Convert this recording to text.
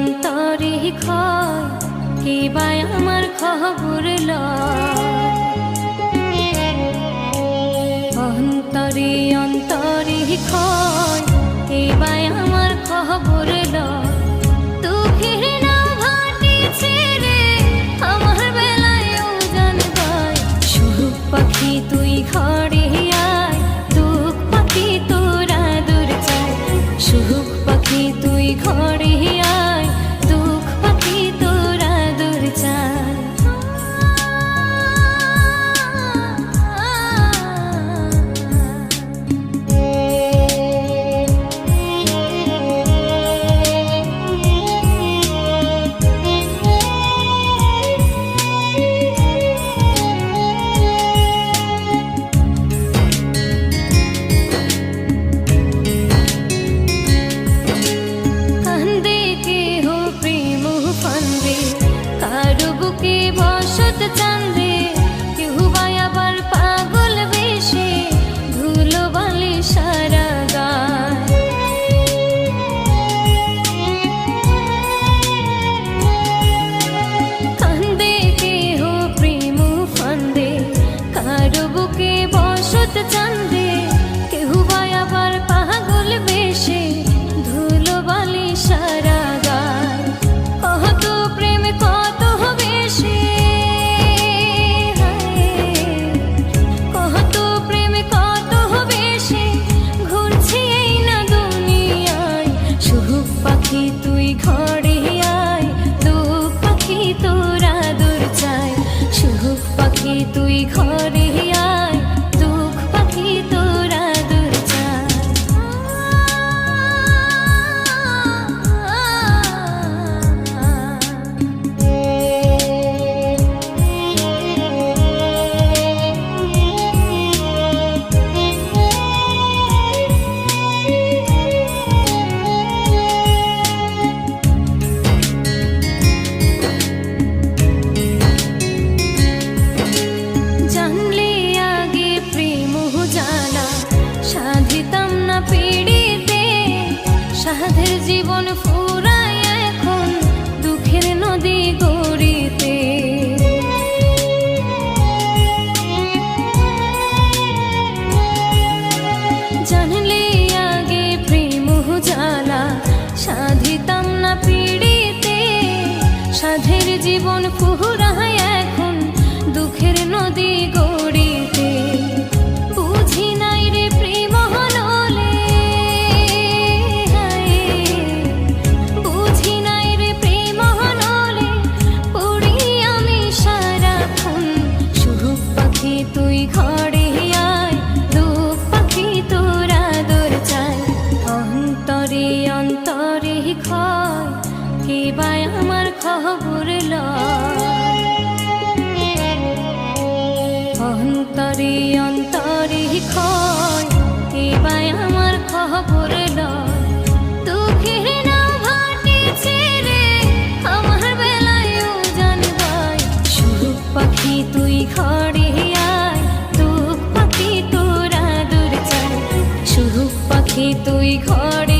অন্তরে ক্ষয় আমার খবর অন্তরে অন্তরে ক্ষয় কে আমার খবর লয়? তুই খা সাধের জীবন ফুরায় এখন দুঃখের নদী গড়িতে। জানলে আগে প্রেম জ্বালা সাধিতাম না পীড়িতে। সাধের জীবন ফুরায় এখন দুঃখের নদী গড়িতে। তুই ঘরে